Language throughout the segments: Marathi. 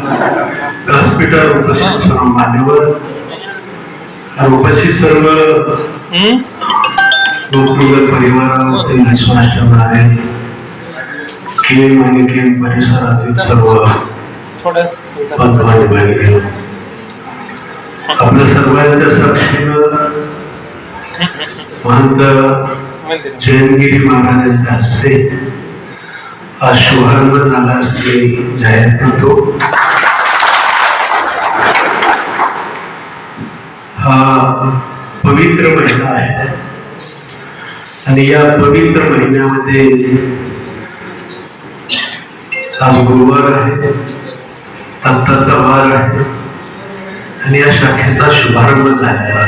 व्यासपीठावर उपस्थित सर्व मान्यवर उपस्थित सर्व लोकमुलं परिवारावरती विश्वास ठेवणारे केम आणि केम परिसरातील सर्व बंधू आणि बहिणी आपल्या सर्वांच्या साक्षीनं महंत जयंतगिरी महाराजांच्या हस्ते हा शुभारंभ झाला असते. जाहीर करतो हा पवित्र महिना आहे. आणि या पवित्र महिन्यामध्ये आज गुरुवार आहे आत्ताचा वार आहे आणि या शाखेचा शुभारंभ झालेला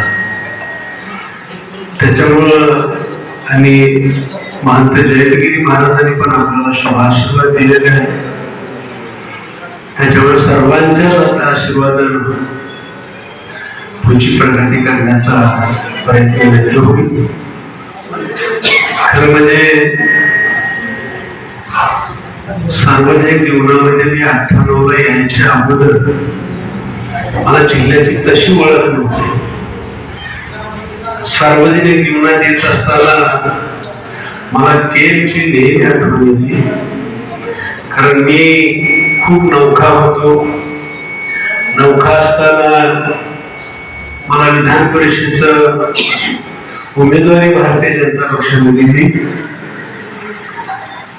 त्याच्यामुळं आणि महंत जयंतगिरी महाराजांनी पण आपल्याला शुभाशीर्वाद दिलेले आहे त्याच्यावर सर्वांच्या आपल्या आशीर्वादानं तुमची प्रगती करण्याचा प्रयत्न व्यक्त होईल खरं म्हणजे सार्वजनिक जीवनामध्ये मी अठ्ठ्याण्णवला यांच्या अगोदर. मला जिल्ह्याची तशी ओळख नव्हती. सार्वजनिक जीवनात येत असताना मला केमची नेहमी आठवण येते. कारण मी खूप नौखा होतो. नौखा असताना मला विधान परिषदेच उमेदवारी भारतीय जनता पक्षाने दिली.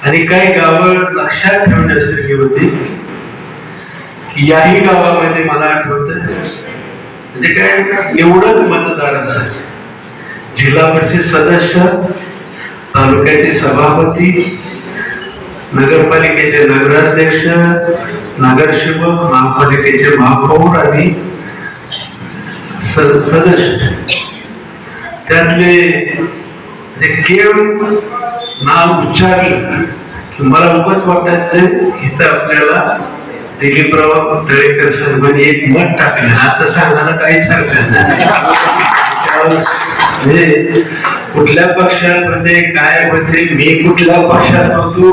आणि काही गावं लक्षात ठेवण्यासारखी होती की याही गावामध्ये मला आठवत. म्हणजे काय निवडक मतदार असायचे जिल्हा परिषद सदस्य तालुक्याचे सभापती नगरपालिकेचे नगराध्यक्ष नगरसेवक महापालिकेचे महापौर आणि सदस्य. त्यातले जे केम नाव उच्चारलं की मला उगच वाटायचं इथं आपल्याला दिलीपराव तळेकर साहेबांनी एक मत टाकलं. आता सांगायला काहीच हरकत नाही. म्हणजे कुठल्या पक्षामध्ये काय म्हणजे मी कुठल्या पक्षात होतो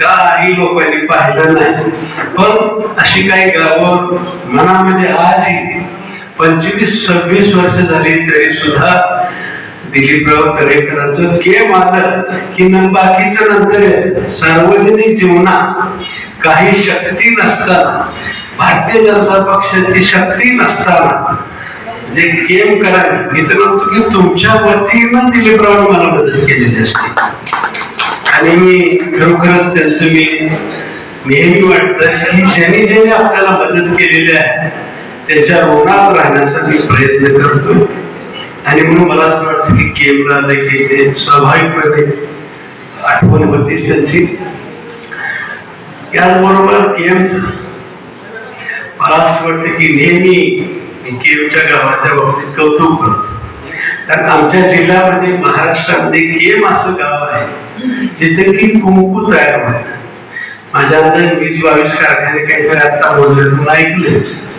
काही लोकांनी पाहिलं नाही. पण अशी काही गावं मनामध्ये आजही पंचवीस सव्वीस वर्ष झाली तरी सुद्धा दिलीपराव तळेकरांचं गेम आलं की न बाकीच नंतर सार्वजनिक जीवनात काही शक्ती नसताना भारतीय जनता पक्षाची शक्ती नसताना जे गेम करावे मी तर म्हणतो की तुमच्या वतीनं दिलीपराव मला मदत केलेली असते. आणि मी खरोखरच त्यांचं मी नेहमी वाटतं की ज्यांनी ज्यांनी आपल्याला मदत केलेली आहे त्याच्या ऋणात राहण्याचा मी प्रयत्न करतो. आणि म्हणून मला असं वाटतं की केमला देखील ते स्वाभाविकपणे आठवण होती त्यांची. त्याचबरोबर केमच मला असं वाटतं की नेहमी केमच्या गावाच्या बाबतीत कौतुक करतो. कारण आमच्या जिल्ह्यामध्ये महाराष्ट्रामध्ये केम असं गाव आहे जिथे की कुंकू तयार होत. माझ्या अंदर वीस बावीस कारखाने काहीतरी आता बोलले तुला ऐकले.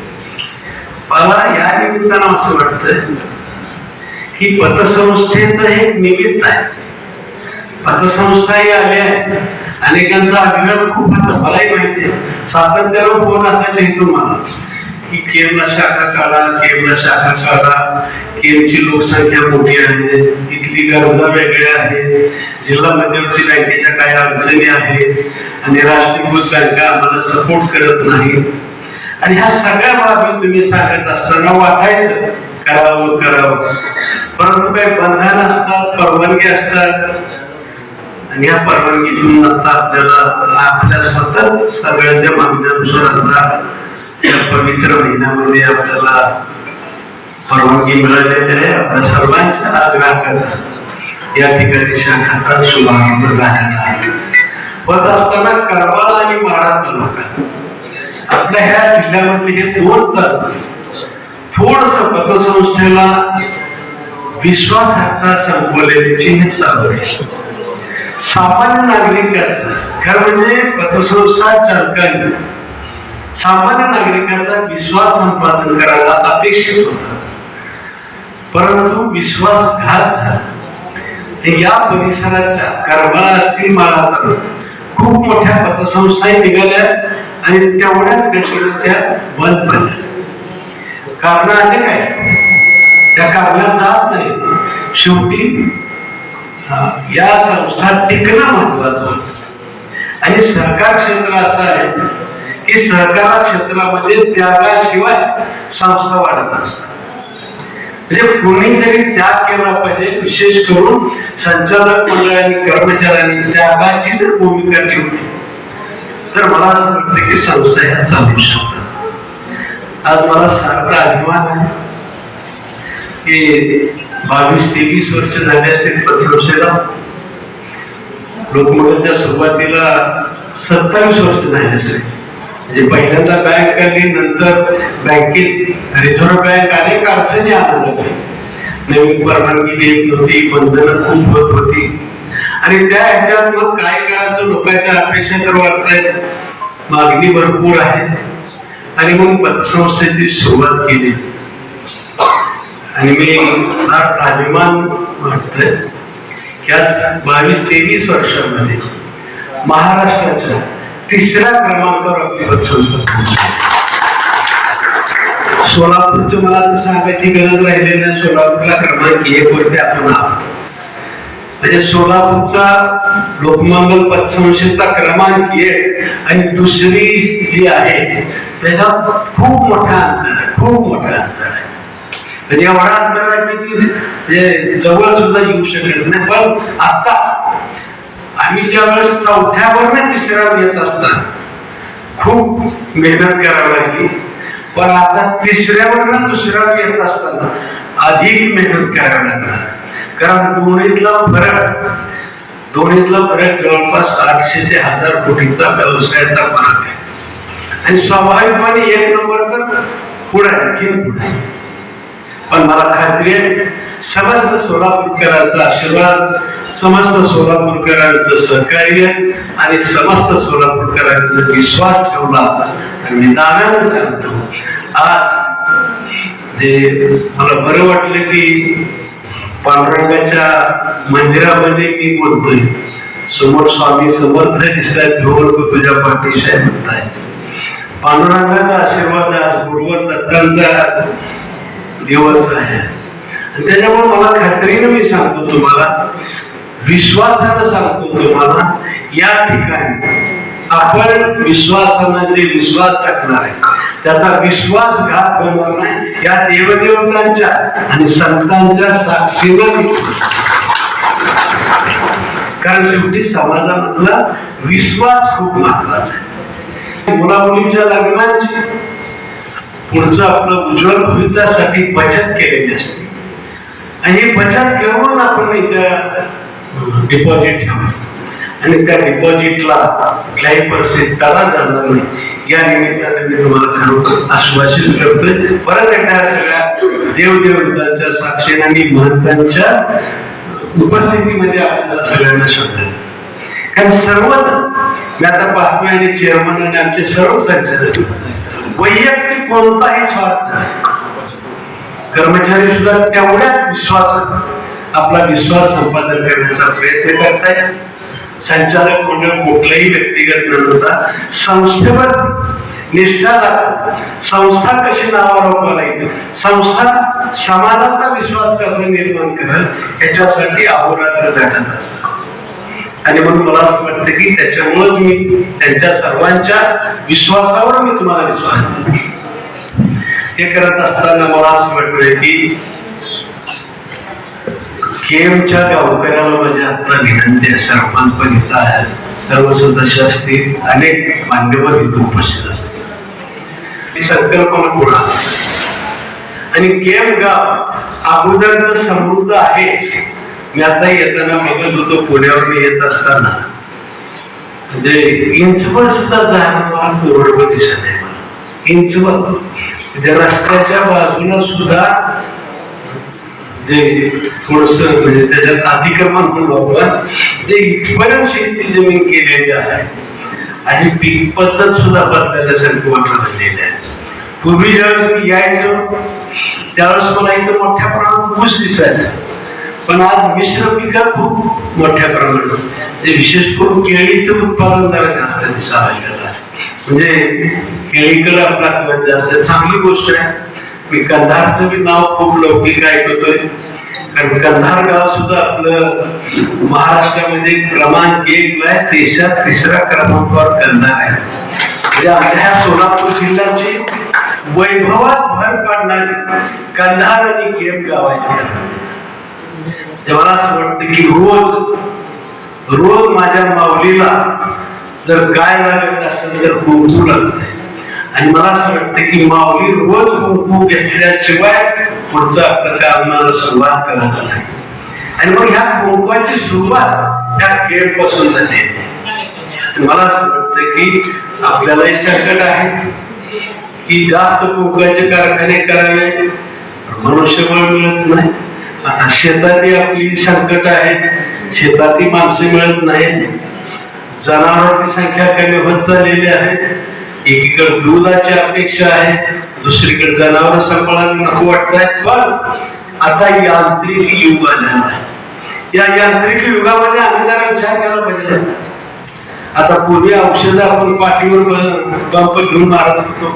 मला या निमित्तानं असं वाटतं की पतसंस्थेच एक निमित्त आहे. पतसंस्थाही आल्या अनेकांचा अभिमान खूप होता. मलाही माहिती आहे. सातत्यानं फोन असायचा इथून मला की केमला शाखा काढा केमला शाखा काढा. केमची लोकसंख्या मोठी आहे. तिथली गरजा वेगळ्या आहेत जिल्हा मध्यवर्ती बँकेच्या काही अडचणी आहेत. आणि राष्ट्रीयकृत बँका आम्हाला सपोर्ट करत नाही आणि ह्या सगळ्या बाबी तुम्ही सांगत असताना वाटायचं करावं करावं. परंतु काही बंधन असतात परवानगी असतात. आणि या परवानगीतून आता आपल्याला आपल्या सतत सगळ्यांच्या मागण्यानुसार आता या पवित्र महिन्यामध्ये आपल्याला परवानगी मिळालेली आहे. आपल्या सर्वांच्या आग्रहाकरता या ठिकाणी शाखाचा शुभारंभ झालेला आहे. होत असताना करवाळा आणि माळा तालुका आपल्या ह्या जिल्ह्यामधले हे दोन तालुके थोडस पतसंस्थेला विश्वासार्हता संपवलेली हे तालुके सामान्य नागरिकाचा खरं म्हणजे पतसंस्था चालकांनी सामान्य नागरिकाचा विश्वास संपादन करायला अपेक्षित होता. परंतु विश्वासघात झाला. या परिसरातल्या करमाळा असतील माळा खूप मोठ्या पतसंस्थाही निघाल्या. आणि तेवढ्याच गतीनं त्या बंद पडल्या कारण असे काय? त्या कारणात जात नाही. शेवटी या संस्था टिकणं महत्वाचं होत. आणि सहकार क्षेत्र असं आहे की सहकार क्षेत्रामध्ये त्यागाशिवाय संस्था वाढत असतात म्हणजे कोणीतरी त्याग केला पाहिजे विशेष करून संचालक मंडळ आणि कर्मचाऱ्यांनी त्यागाची जर भूमिका ठेवली तर मला असं वाटतं की संस्था ह्या चालू शकतात. आज मला सारखा अभिमान आहे की बावीस तेवीस वर्ष झाले असतील पतसंस्थेला लोकमतच्या सुरुवातीला सत्तावीस वर्ष झाले असतील म्हणजे पहिल्यांदा बँक आली नंतर बँकेत रिझर्व्ह बँक अनेक अडचणी आणू नवीन परवानगी देत नव्हती बंधनं खूप होत होती. आणि त्या ह्याच्यात मग काय करायचं लोकांच्या अपेक्षा तर वाटतायत मागणी भरपूर आहे. आणि मग पतसंस्थेची सुरुवात केली. आणि मी साठ अभिमान वाटतोय या बावीस तेवीस वर्षामध्ये महाराष्ट्राच्या तिसऱ्या क्रमांकावर आपली पतसंस्था सोलापूरचं मला सांगायची गरज राहिली नाही. सोलापूरला क्रमांक एक वरती आपण आहोत. म्हणजे सोलापूरचा लोकमंगल पतसंस्थेचा क्रमांक एक आणि दुसरी जी आहे त्याच्यात खूप मोठा अंतर आहे खूप मोठा अंतर आहे. म्हणजे एवढा अंतर आहे की जवळ सुद्धा येऊ शकत नाही पण आता आम्ही ज्या वेळेस चौथ्यावर तिसऱ्यावर येत असताना खूप मेहनत करावी लागली. पण आता तिसऱ्यावर दुसऱ्यावर येत असताना अधिक मेहनत करावी लागणार. कारण दोन्हीतला फरक दोन्हीतला फरक जवळपास आठशे ते हजार कोटीचा व्यवसायाचा फरक आहे. आणि स्वाभाविकपणे एक नंबर तर पुढे आणखी पुढे पण मला खात्री आहे समस्त सोलापूरकरांचा आशीर्वाद समस्त सोलापूरकरांचं सहकार्य आणि समस्त सोलापूरकरांचा विश्वास ठेवला आणि मी नाव्यानं सांगतो आज जे मला बरं वाटलं की पांडुरंगाच्या मंदिरामध्ये मी बोलतोय. समोर स्वामी समर्थ दिसतात घेऊन तुझ्या पाठीशी म्हणताय पांडुरंगाचा आशीर्वाद आज गुरुवर दत्तांचा दिवस आहे. आणि त्याच्यामुळे मला खात्रीने मी सांगतो तुम्हाला विश्वासानं सांगतो तुम्हाला या ठिकाणी आपण विश्वासानं जे विश्वास टाकणार आहे त्याचा विश्वासघात होणार नाही. या देवदेवतांच्या आणि संतांच्या साक्षीवर कारण शेवटी समाजामधला विश्वास खूप महत्त्वाचा आहे. मुला मुलीच्या लग्नाची पुढचं आपलं उज्ज्वल भविष्यासाठी बचत केलेली असते. आणि ही बचत करून आपण इथं डिपॉझिट ठेवतो. आणि त्या डिपॉझिटला कुठल्याही परिस्थितीत त्याला जाणार नाही. या निमित्ताने मी तुम्हाला खरोखर आश्वासित करतोय. परत एकदा सगळ्या देवदेवतांच्या साक्षीने आणि महंतांच्या उपस्थितीमध्ये आपल्याला सगळ्यांना शब्द कारण सर्व मी आता पाहतोय आणि चेअरमन आणि आमचे सर्व संचालक वैयक्तिक कोणताही स्वार्थ कर्मचारी सुद्धा तेवढ्याच विश्वास आपला विश्वास संपादन करण्याचा प्रयत्न करतायत. संचालक मंडळ कुठलंही व्यक्तिगत न होता संस्थेवर निष्ठा संस्था कशी नावावर बोलायची संस्था समाजाचा विश्वास कसा निर्माण करेल? याच्यासाठी अहोरात्र झटत असतात आणि म्हणून मला असं वाटतं की त्याच्यामुळे मी त्यांच्या सर्वांच्या विश्वासावर मी तुम्हाला विश्वास हे करत असताना मला असं वाटतंय की केमच्या गावकऱ्याला माझी आता विनंती आहे सरपंच पण इथं आहे सर्व सदस्य असतील अनेक मान्यवर इथं उपस्थित असतील ही संकल्पना पुन्हा आणि केम गाव अगोदर समृद्ध आहेच मी आता येताना बघत होतो पुण्यावर येत असताना. म्हणजे इंचवर सुद्धा जाणं रोडवर दिसत आहे मला इंचभर म्हणजे रस्त्याच्या बाजूला सुद्धा जे थोडस म्हणजे त्याच्यात अतिक्रमण म्हणून आपण ते इथपर्यंत शेती जमीन केलेली आहे. आणि पीक पद्धत सुद्धा बदलल्यासारखी वाटत झालेली आहे. पूर्वी ज्यावेळेस मी यायचो त्यावेळेस मला इथं मोठ्या प्रमाणात ऊस दिसायचं. पण आज मिश्र पिकं खूप मोठ्या प्रमाणात म्हणजे विशेष करून केळीचं उत्पादन जरा जास्त दिसायला लागलेलं आहे. म्हणजे केळीकडे आपला जास्त चांगली गोष्ट आहे. मी कंधारचं मी नाव खूप लौकिक ऐकतोय कारण कंधार गाव सुद्धा आपलं महाराष्ट्रामध्ये क्रमांक एक ला आहे देशात तिसऱ्या क्रमांकावर कंधार आहे. म्हणजे आपल्या सोलापूर जिल्ह्याची वैभवात भर पाडणारी कंधार आणि केम गाव आहे. मला असं वाटतं की रोज रोज माझ्या माऊलीला जर काय लागत असेल तर कुंकू लागत आणि मला असं वाटतं की माऊली रोज कुंकू घेतल्याशिवाय पुढचं प्रकार मला सुरुवात करत नाही आणि मग ह्या कुंकवाची सुरुवात त्या खेळपासून झाली मला असं वाटतं की आपल्यालाही संकट आहे की जास्त कुंकवाचे कारखाने करावे मनुष्यबळ मिळत नाही आता शेतातही आपली संकट आहे शेतातही माणसे मिळत नाहीत जनावरांची संख्या कमी होत चाललेली आहे एकीकडे दुधाची अपेक्षा आहे दुसरीकडे जनावर सांभाळायला नको वाटत पण आता यांत्रिक युग आलेला आहे या यांत्रिक युगामध्ये आम्ही विचार केला पाहिजे आता पूर्वी औषध आपण पाठीवर पंप घेऊन मारत होतो.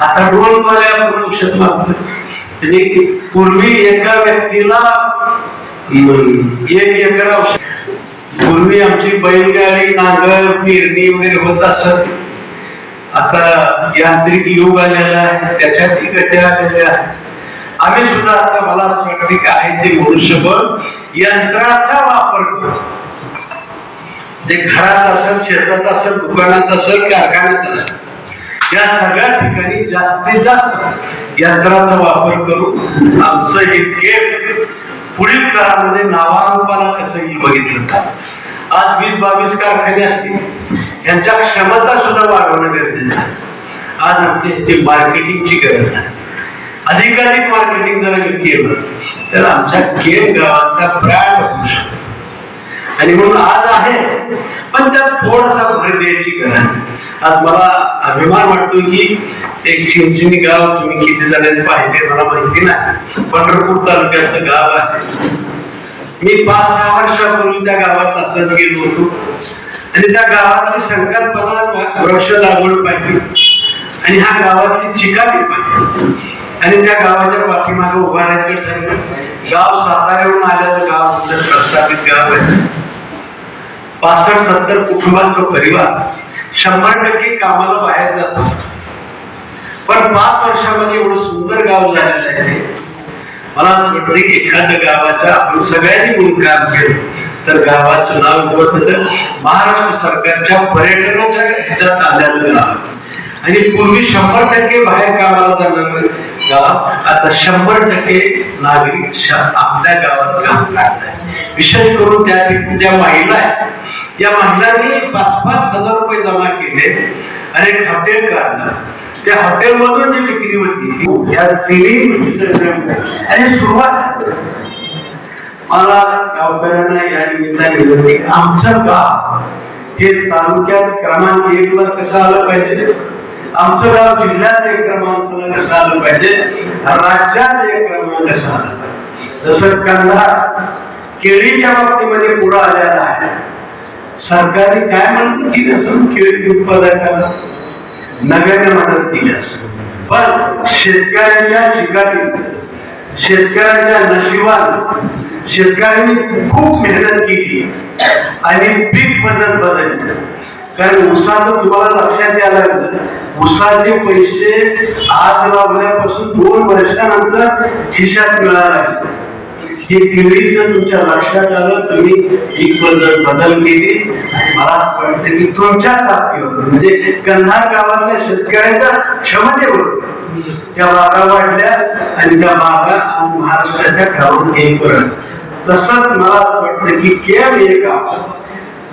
आता ड्रोनमध्ये आपण औषध मारतो म्हणजे पूर्वी एका व्यक्तीला एक एकर औषध पूर्वी आमची बैलगाडी नांगर पेरणी वगैरे होत असत. आता यांत्रिक युग आलेला आहे त्याच्यातही गट्या आलेल्या आहेत आम्ही सुद्धा आता मला असं वाटतं की आहे ते मनुष्यबळ यंत्राचा वापर करतो. ते घरात असेल शेतात असेल दुकानात असेल कारखान्यात असेल या सगळ्या ठिकाणी जास्तीत जास्त यंत्राचा वापर करून आमचं हे पुढील काळामध्ये नावारूपाला कसं येईल बघितलं आज वीस बावीस कारखाने असतील. यांच्या क्षमता सुद्धा वाढवणं गरजेचं आहे. आज आमची ती मार्केटिंगची गरज आहे. अधिकाधिक मार्केटिंग जर आम्ही केलं तर आमच्या केम गावाचा ब्रँड होऊ शकतो. आणि म्हणून आज आहे पण त्यात थोडासा भर द्यायची गरज आहे. आज मला अभिमान वाटतो की एक चिंचिनी गाव तुम्ही किती जणांनी पाहिले मला माहिती नाही. पंढरपूर तालुक्यातलं गाव आहे. मी पाच सहा वर्षापूर्वी त्या गावात असंच गेलो होतो. आणि त्या गावातली संकल्पना वृक्ष लागवड पाहिजे आणि ह्या गावातली चिकाटी पाहिजे आणि त्या गावाच्या पाठीमागे उभारायचं ठरलं. गाव साताऱ्याहून आल्याचं गाव आमचं प्रस्थापित गाव आहे पासष्ट सत्तर कुटुंबाचा परिवार शंभर टक्के कामाला बाहेर जातो. पण पाच वर्षामध्ये एवढं सुंदर गाव झालेलं आहे. मला असं वाटतं की एखाद्या गावाच्या आपण सगळ्यांनी मिळून काम केलं तर गावाचं नाव होतं महाराष्ट्र सरकारच्या पर्यटनाच्या ह्याच्यात आलेलं गाव आणि पूर्वी शंभर टक्के बाहेर कामाला जाणार गाव आता शंभर टक्के नागरिक आपल्या गावात काम करतात विशेष करून त्या ठिकाणी ज्या महिला आहेत या महिलांनी पाच पाच हजार रुपये जमा केले. आणि हॉटेल त्या हॉटेलमधून जी विक्री होती. या तिन्ही आणि सुरुवात मला गावकऱ्यांना या निमित्ताने विनंती आमचं गाव हे तालुक्यात क्रमांक एक ला कसं आलं पाहिजे? आमचं गाव जिल्ह्यात एक क्रमांक कसं आलं पाहिजे? राज्यात एक क्रमांक कसं आलं पाहिजे? जसं कंधार केळीच्या बाबतीमध्ये पुढे आलेला आहे. सरकारने काय म्हणत की असून केळी उत्पादकांना नव्याने मदत केली पण शेतकऱ्यांच्या ठिकाणी शेतकऱ्यांच्या नशिबात शेतकऱ्यांनी खूप मेहनत केली आणि पीक पद्धत बदलली. कारण उसाचं तुम्हाला लक्षात यायला लागलं उसाचे पैसे आज लावल्यापासून दोन वर्षानंतर खिशात मिळायला लागले. हे केळीचं तुमच्या लक्षात आलं तुम्ही एक पद्धत बदल केली. आणि मला असं वाटतं की तुमच्या ताकदीवर म्हणजे कन्हार गावातल्या शेतकऱ्याच्या क्षमतेवर त्या बागा वाढल्या आणि त्या बागा महाराष्ट्राच्या क्रमांक एक तसंच मला असं वाटतं की केवळ हे गाव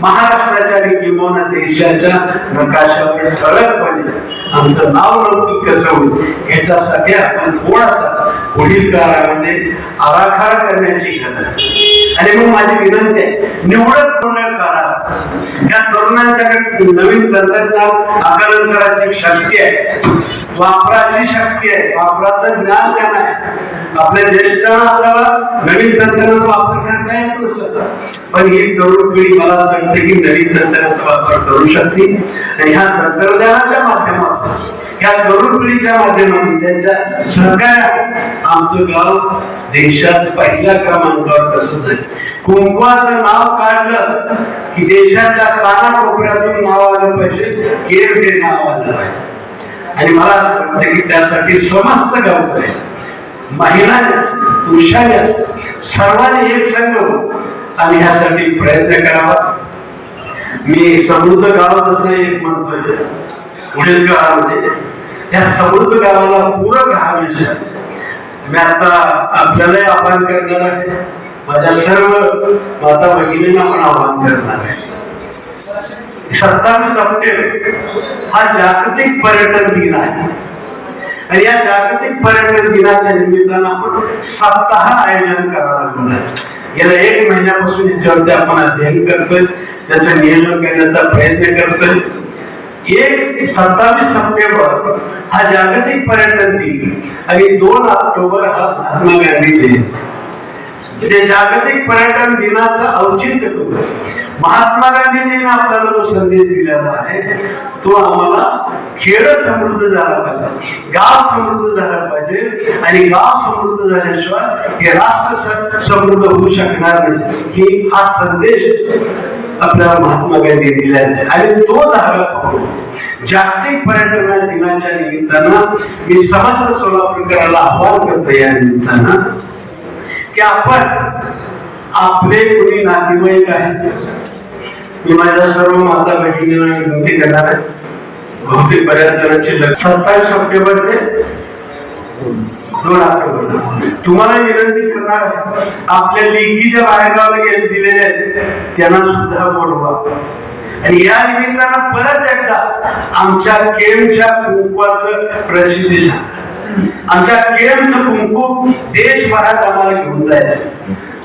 महाराष्ट्राच्या आणि किंवा देशाच्या नकाशावर ठळकपणे आमचं नाव लौकिक कसं होईल ह्याच्यासाठी आपण थोडासा पुढील काळामध्ये आराखडा करण्याची गरज आणि मग माझी विनंती आहे निवडक तरुण काळा या तरुणांच्याकडे नवीन तंत्रज्ञान आकलन करायची शक्ती आहे. वापराची शक्ती आहे. वापराचं ज्ञान त्यांना आहे. आपल्या ज्येष्ठांना नवीन तंत्रज्ञान वापर करता येत नसत पण ही तरुण पिढी मला सांगते की नवीन तंत्रज्ञानाचा वापर करू शकते. आणि ह्या तंत्रज्ञानाच्या माध्यमातून ह्या तरुण पिढीच्या माध्यमातून त्यांच्या सहकार्यात आमचं गाव देशात पहिल्या क्रमांकावर तसंच आहे. कुंकवाचं नाव काढलं की देशाच्या कानाकोपऱ्यातून नाव आलं पाहिजे केर हे नाव आलं पाहिजे आणि मला असं वाटतं की त्यासाठी समस्त गावकरी महिलांनी पुरुषांनी सर्वांनी एक संघ आणि ह्यासाठी प्रयत्न करावा. मी समृद्ध गाव जसं एक म्हणतोय पुढील काळामध्ये या समृद्ध गावाला पूरक हा विषय मी आता आपल्यालाही आवाहन करणार आहे. माझ्या सर्व माता भगिनींना पण आवाहन करणार आहे. सत्तावीस सप्टेंबर हा जागतिक पर्यटन दिन आहे. आणि या जागतिक पर्यटन दिनाच्या निमित्तानं आपण सप्ताह आयोजन करायला लागलो गेल्या एक महिन्यापासून याच्यावरती आपण अध्ययन करतोय. त्याचं नियोजन करण्याचा प्रयत्न करतोय. एक सत्तावीस सप्टेंबर हा जागतिक पर्यटन दिन. आणि दोन ऑक्टोबर हा महात्मा गांधी जयंती जे जागतिक पर्यटन दिनाचं औचित्य करू महात्मा गांधीजीने आपल्याला जो संदेश दिलेला आहे तो आम्हाला खेळ समृद्ध झाला पाहिजे गाव समृद्ध झाला पाहिजे आणि गाव समृद्ध झाल्याशिवाय हे राष्ट्र समृद्ध होऊ शकणार नाही. की हा संदेश आपल्याला महात्मा गांधी दिला आहे. आणि तो धागा पकडून जागतिक पर्यटन दिनाच्या निमित्तानं मी समस्त सोलापूरकराला आव्हान करतो या निमित्तानं की आपण आपले कोणी नातेवाईक आहे मी माझ्या सर्व माता बहिणींना विनंती करणार आहे. बहुतेक बऱ्याच जणांची सत्तावीस सप्टेंबर ते दोन ऑक्टोबर तुम्हाला विनंती करणार आहे. आपल्या लेखीच्या बाहेरगावला गेले दिलेले आहेत. त्यांना सुद्धा बोलवा. आणि या निमित्तानं परत एकदा आमच्या केमच्या कुंकवाचं प्रसिद्धी सांगा. आमच्या केमचं कुंकू देशभरात आम्हाला घेऊन जायचं.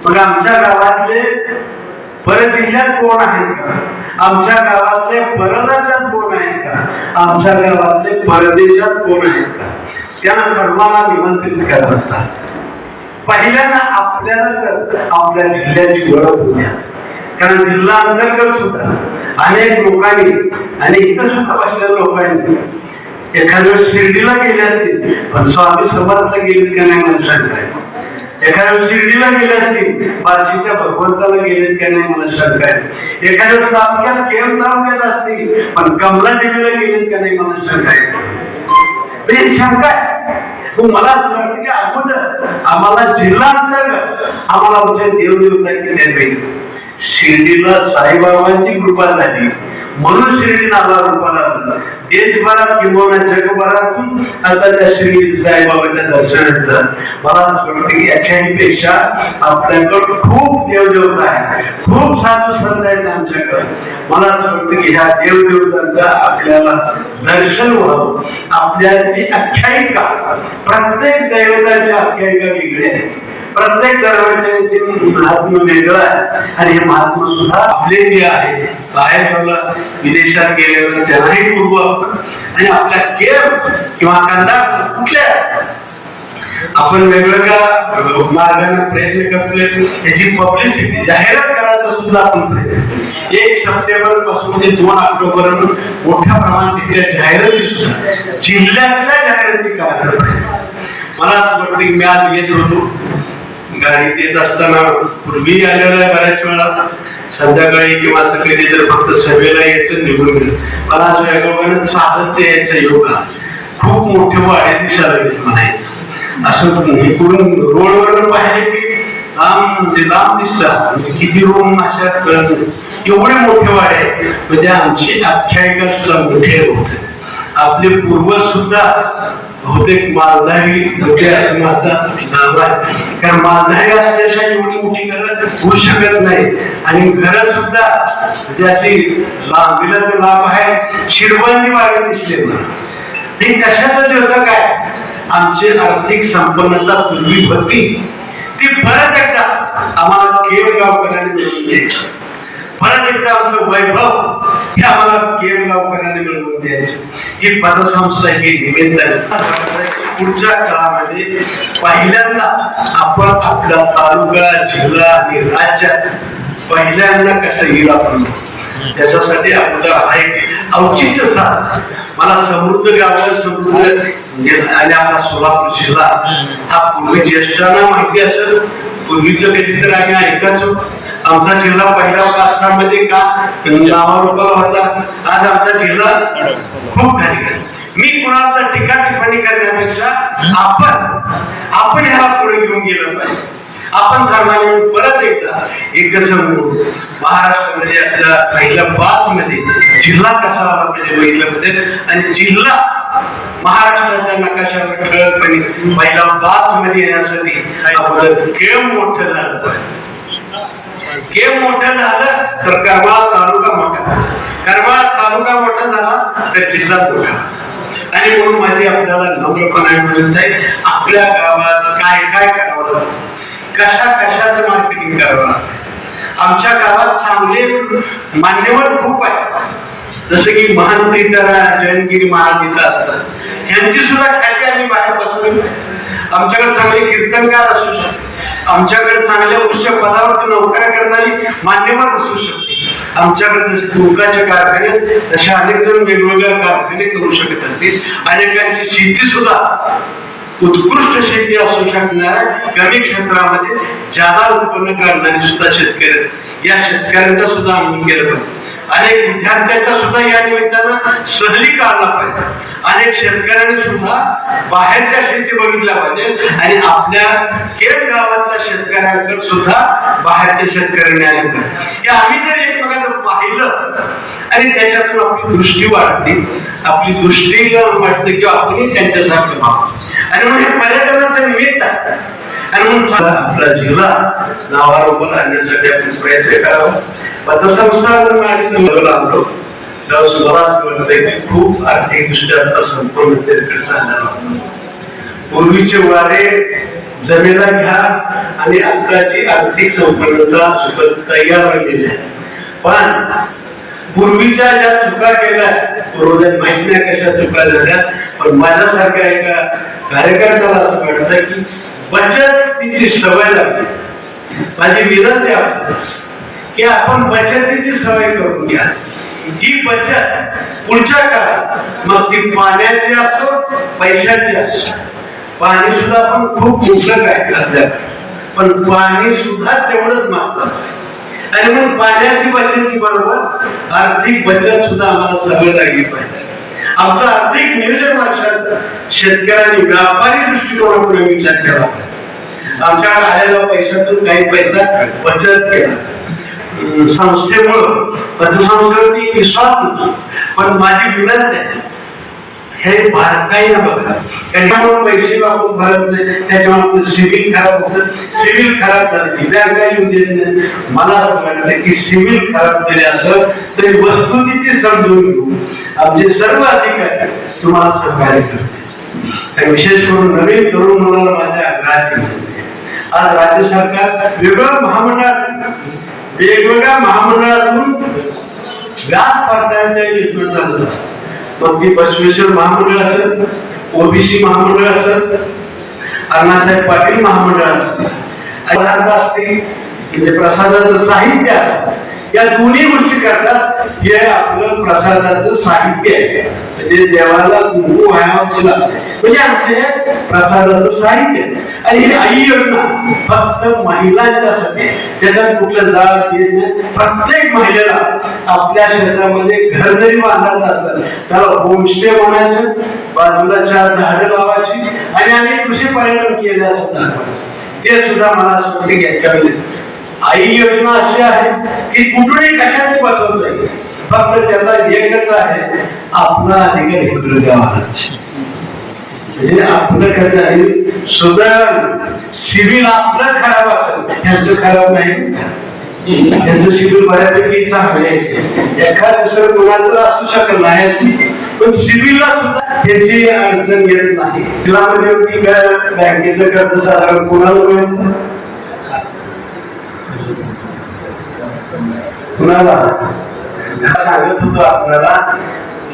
मग आमच्या गावातले परत जिल्ह्यात कोण आहेत का? आमच्या गावातले परराज्यात कोण आहेत का? आमच्या गावातले परदेशात कोण आहेत का? त्यांना सर्वांना निमंत्रित करत असतात. पहिल्यांदा आपल्याला आपल्या जिल्ह्याची ओळख होत्या कारण जिल्हा अंतर्गत सुद्धा अनेक लोकांनी आणि इथं सुद्धा बसलेल्या लोकांनी एखाद्या वेळेस शिर्डीला गेले असतील पण स्वामी समर्थला गेले का नाही मला शंका आहे. एखाद्या वेळेस शिर्डीला गेले असतील बार्शीच्या भगवंताला गेले का नाही मला शंका आहे. एखाद्या वेळेस तालुक्यात केम तालुक्यात असतील पण कमला देवीला गेले का नाही मला शंका आहे. म्हणजे शंका आहे. हो, मला असं वाटतं की अगोदर आम्हाला जिल्हा अंतर्गत आम्हाला आमच्या देवदेवता केल्या पाहिजे. शिर्डीला साईबाबांची कृपा झाली. म्हणून शिर्डी नावा रूपाला आलं. देशभरात किंवा जगभरातून आता त्या शिर्डी साईबाबाच्या दर्शनाचं मला असं वाटतं की याच्याही पेक्षा आपल्याकडं खूप देवदेवता आहे खूप साधू संत आहेत आमच्याकडे. मला असं वाटतं की ह्या देवदेवतांचा आपल्याला दर्शन व्हावं. आपल्या आख्यायिका प्रत्येक दैवताची आख्यायिका वेगळी आहे प्रत्येक धर्माचे महात्मा वेगळं आहे. आणि हे महात्मा सुद्धा आपले जे आहे बाहेर मला विदेशात गेलेलं त्यांनाही पूर्व आणि आपल्या केरळ किंवा कंदाज कुठल्या? आपण वेगवेगळ्या मार्गाने प्रयत्न करतोय. याची पब्लिसिटी जाहिरात करायचा सुद्धा आपण प्रयत्न एक सप्टेंबरपासून ते दोन ऑक्टोबर मोठ्या प्रमाणात तिच्या जाहिराती सुद्धा जिल्ह्यातल्या जाहिराती करायला मला असं वाटतं की मी आज येत होतो. गाडीत येत असताना पूर्वी आलेला आहे बऱ्याच वेळा. संध्याकाळी किंवा सकाळी जर फक्त सभेला यायचं निघून गेलं. मला आज वेगवेगळ्या सातत्य यायचं योगा खूप मोठे वाढे दिसायला लागले मला असं इकडून रोडवर पाहिले की लांब म्हणजे लांब दिसतात म्हणजे किती रोम अशा कळत एवढे मोठे वाढे म्हणजे आमची आख्यायिका सुद्धा मोठे होते. आपले पूर्वज सुद्धा बहुतेक मालधारी होते असं माझा नाव आहे. कारण मालधारी असल्याशिवाय एवढी मोठी घरं होऊ शकत नाही. आणि घरं सुद्धा म्हणजे अशी लांबीला तर आहे. शिरबंदी वाढत दिसले मला. हे कशाचं होतं काय? आमची आर्थिक संपन्नता पूर्वी होती. ती परत एकदा आम्हाला केवळ गावकऱ्यांनी मिळून द्यायची. परत एकदा आमचं वैभव हे आम्हाला केम गावकऱ्यांनी मिळवून द्यायचे. ही पतसंस्था ही निमित्त पुढच्या काळामध्ये पहिल्यांदा आपण आपला तालुका जिल्हा आणि राज्यात पहिल्यांदा कसं येईल आपण? त्याच्यासाठी आपलं हा एक औचित्य साध. मला समृद्ध गाव समृद्ध आणि आपला सोलापूर जिल्हा हा पूर्वी ज्येष्ठांना माहिती असेल. पूर्वीचं कधीतरी आम्ही ऐकायचो. आमचा जिल्हा पहिल्या पाच मध्ये का नावारूपाला म्हणजे होता. आज आमचा जिल्हा खूप खाली गेला. मी कुणाला टीका टिप्पणी करण्यापेक्षा आपण आपण ह्याला पुढे घेऊन गेलं पाहिजे. आपण सर्वांनी परत एकदा एक म्हणून महाराष्ट्रामध्ये आपल्या पहिल्या पाच मध्ये जिल्हा कसा आला पाहिजे महिलांमध्ये आणि जिल्हा महाराष्ट्राच्या नकाशावर ठळकपणे पहिला पाच मध्ये येण्यासाठी आपलं खेळ मोठं झालं पाहिजे. गेम मोठं झालं तर करमाळा तालुका मोठा झाला. करमाळा तालुका मोठा झाला तर जिल्हा मोठा. आणि म्हणून माझी आपल्याला नम्रपणा मिळत आहे आपल्या गावात काय काय करावं? कशा कशाचं मार्केटिंग करावं? आमच्या गावात चांगले मान्यवर खूप आहेत. जसं की महांती तर जयंतगिरी महाराज असतात. यांची सुद्धा ख्याती आम्ही बाहेर बसलो आमच्याकडे चांगले कीर्तनकार असू शकतात. आमच्याकडे चांगल्या उच्च पदावरती नोकऱ्या करणारी मान्यवर असू शकते. आमच्याकडे जसे दुर्गाचे कारखाने तसे अनेक जण वेगवेगळ्या कारखाने करू शकत असतील. अनेकांची शेती सुद्धा उत्कृष्ट शेती असू शकणार. कमी क्षेत्रामध्ये जादा उत्पन्न करणारी सुद्धा शेतकरी या शेतकऱ्यांचा सुद्धा आम्ही केलं पाहिजे. अनेक विद्यार्थ्यांचा सुद्धा या निमित्तानं सहली काढला पाहिजे. अनेक शेतकऱ्यांनी सुद्धा बाहेरच्या शेती बघितल्या पाहिजे. आणि आपल्या खेड गावातल्या शेतकऱ्यांकडे सुद्धा बाहेरच्या शेतकऱ्यांनी आले पाहिजे. आम्ही जर एकमेकांचं पाहिलं आणि त्याच्यातून आपली दृष्टी वाढते आपली दृष्टी वाटते किंवा आपण त्यांच्यासारखं व्हावं. आणि म्हणजे पर्यटनाचं निमित्त आहे आपला जिल्हा नावारोबर आणण्यासाठी आपण प्रयत्न करावा. पतसंस्था आणि आणलो तेव्हा सुभाष म्हणते की खूप आर्थिकदृष्ट्या संपूर्ण तिकडे चालणार पूर्वीचे वारे जमेला घ्या आणि आत्ताची आर्थिक संपन्नता सुद्धा तयार राहिलेली आहे. पण पूर्वीच्या ज्या चुका केल्या पूर्वजात माहीत नाही कशा चुका झाल्या पण माझ्यासारख्या एका कार्यकर्त्याला असं वाटतं की बचत तिची सवय लागली माझी विनंती आपण की आपण बचतीची सवय करून घ्या. जी बचत पुढच्या काळात मग ती पाण्याची असो पैशाची असो. पाणी सुद्धा आपण खूप मुबलक आहे आपल्याला पण पाणी सुद्धा तेवढंच महत्वाचं आहे. आणि मग पाण्याची बचती बरोबर आर्थिक बचत सुद्धा आम्हाला सवय लागली पाहिजे. आमचं आर्थिक नियोजन वर्षात शेतकऱ्यांनी व्यापारी दृष्टिकोनातून विचार केला. आमच्या आमच्याकडे आलेल्या पैशातून काही पैसा बचत केला. संस्थेमुळं. पतसंस्थेवरती विश्वास होतो. पण माझी विनंती आहे हे बारकाईनं बघा. त्याच्यामुळे पैसे वापरून भरत नाही. त्याच्यामुळे सिव्हिल खराब होतं. सिव्हिल खराब झाली. की देत नाही. मला असं वाटतं की सिव्हिल खराब केले असं तरी वस्तुस्थिती समजून घेऊ. आमचे सर्व अधिकारी तुम्हाला सहकार्य करते. विशेष करून नवीन तरुण मुलाला माझ्या आग्रहाची आज राज्य सरकार वेगवेगळ्या महामंडळात वेगवेगळ्या महामंडळातून व्याज पडताळ्याच्या योजना चालत असतात मग ती बसवेश्वर महामंडळ असत ओबीसी महामंडळ असत अण्णासाहेब पाटील महामंडळ असत पदार्थ म्हणजे प्रसादाचं साहित्य असेल. या दोन्ही गोष्टी करतात. हे आपलं प्रसादाचं साहित्य आहे. म्हणजे देवाला कुंकू व्हायचं लागतं. म्हणजे आमचे प्रसादाचं साहित्य आणि ही आई योजना फक्त महिलांच्यासाठी त्याच्यात कुठलं जात येत नाही. प्रत्येक महिलेला आपल्या क्षेत्रामध्ये घर जरी बांधायचं असेल त्याला होमस्टे म्हणायचं बाजूला चार झाडं लावायची आणि आम्ही कृषी पर्यटन केले असतात ते सुद्धा मला असं घ्यायच्या आई योजना अशी आहे की कुठूनही कशाने बसवत नाही. फक्त त्याचा एकच आहे आपला अधिकार इकडे द्यावा. म्हणजे आपलं कसं आहे सुधारण सिव्हिल आपलं खराब असेल ह्याचं खराब नाही. त्यांचं शिबिर बऱ्यापैकी चांगले एखाद दुसरं कोणाचं असू शकत नाही. पण सिव्हिलला सुद्धा त्याची अडचण येत नाही. तिला म्हणजे ती काय बँकेचं कर्ज साधारण कोणाला मिळतं कुणाला? सांगत होतो आपल्याला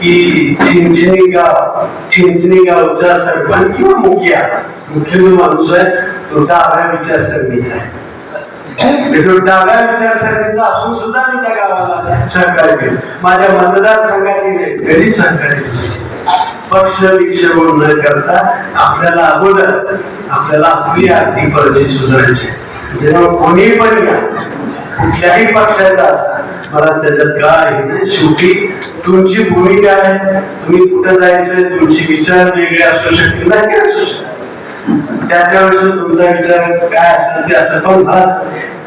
की चिंचणी गाव चिंचणी गावचा सरपंच किंवा मुखिया? मुख्य जो माणूस आहे तो डाव्या विचारसरणीचा आहे. डाव्या विचारसरणीचा असून सुद्धा मी त्या गावाला सहकार्य केलं. माझ्या मतदारसंघातील कधी सहकार्य केलं. पक्ष विक्ष न करता आपल्याला अगोदर आपल्याला आपली आर्थिक परिस्थिती सुधारायची जेव्हा कोणी पण घ्या कुठल्याही पक्षाचा मला त्याच्यात काय आहे. म्हणजे शेवटी तुमची भूमिका आहे तुम्ही कुठं जायचं तुमचे विचार वेगळे असू शकतील नाही असू शकतात त्या त्यावेळेस तुमचा विचार काय असेल ते असं पण मला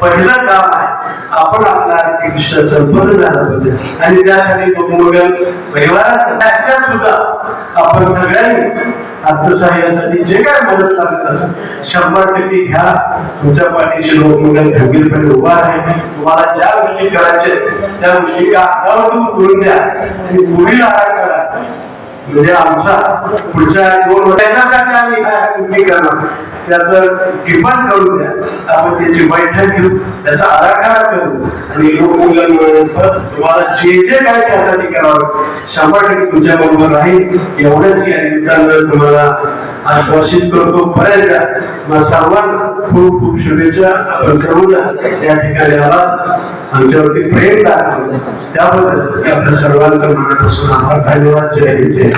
पहिलं काम आहे आपण आपला आर्थिक दृष्ट्या संपन्न झाला पाहिजे. आणि त्यासाठी तो परिवारात त्याच्यात सुद्धा आपण सगळ्यांनी अर्थसहाय्यासाठी जे काय मदत लागत असेल शंभर टक्के घ्या. तुमच्या पाठीशी लोक मग खंबीरपणे उभा आहे तुम्हाला ज्या गोष्टी करायच्या त्या गोष्टी का तुम्ही करून द्या. आणि पुढील आराखडा म्हणजे आमचा पुढच्या दोन वर्षासाठी आम्ही काय करणार त्याचं टिपण करू द्या. आपण त्याची बैठक घेऊ त्याचा आराखडा करू आणि लोकमुलांपर्यंत तुम्हाला जे जे काय त्यासाठी करावं शंभर टक्के तुमच्या बरोबर राहील. एवढंच या निमित्तानं तुम्हाला आश्वासित करतो. बऱ्याचदा मग सर्वांना खूप खूप शुभेच्छा. आपण सर्वजण या ठिकाणी आला. आमच्यावरती प्रेम दाखवलं त्याबद्दल आपल्या सर्वांचं मनापासून आभार धन्यवाद. जय जय